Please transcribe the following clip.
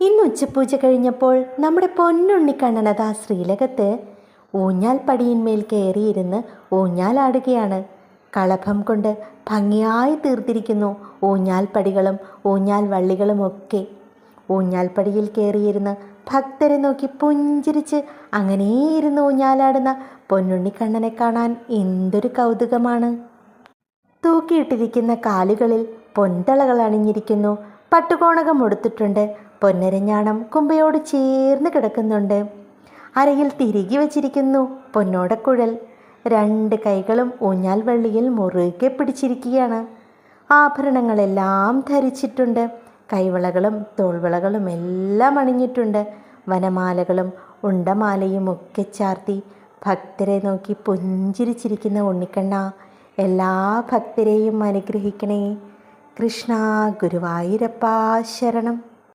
ഇന്ന് ഉച്ചപൂജ കഴിഞ്ഞപ്പോൾ നമ്മുടെ പൊന്നുണ്ണിക്കണ്ണനതാ ശ്രീലകത്ത് ഊഞ്ഞാൽ പടിയിന്മേൽ കയറിയിരുന്ന് ഊഞ്ഞാലാടുകയാണ് കളഭം കൊണ്ട് ഭംഗിയായി തീർത്തിരിക്കുന്നു ഊഞ്ഞാൽ പടികളും ഊഞ്ഞാൽ വള്ളികളും ഒക്കെ. ഊഞ്ഞാൽപ്പടിയിൽ കയറിയിരുന്ന് ഭക്തരെ നോക്കി പുഞ്ചിരിച്ച് അങ്ങനെയിരുന്ന് ഊഞ്ഞാലാടുന്ന പൊന്നുണ്ണിക്കണ്ണനെ കാണാൻ എന്തൊരു കൗതുകമാണ്. തൂക്കിയിട്ടിരിക്കുന്ന കാലുകളിൽ പൊന്തളകൾ അണിഞ്ഞിരിക്കുന്നു. പട്ടുകോണകം ഉടുത്തിട്ടുണ്ട്. പൊന്നരഞ്ഞാണം കുമ്പയോട് ചേർന്ന് കിടക്കുന്നുണ്ട്. അരയിൽ തിരികെ വച്ചിരിക്കുന്നു പൊന്നോടക്കുഴൽ. രണ്ട് കൈകളും ഊഞ്ഞാൽ വള്ളിയിൽ മുറുകെ പിടിച്ചിരിക്കുകയാണ്. ആഭരണങ്ങളെല്ലാം ധരിച്ചിട്ടുണ്ട്. കൈവളകളും തോൾവളകളും എല്ലാം അണിഞ്ഞിട്ടുണ്ട്. വനമാലകളും ഉണ്ടമാലയും ഒക്കെ ചാർത്തി ഭക്തരെ നോക്കി പുഞ്ചിരിച്ചിരിക്കുന്ന ഉണ്ണിക്കണ്ണ എല്ലാ ഭക്തരെയും അനുഗ്രഹിക്കണേ. കൃഷ്ണ ഗുരുവായൂരപ്പ ശരണം.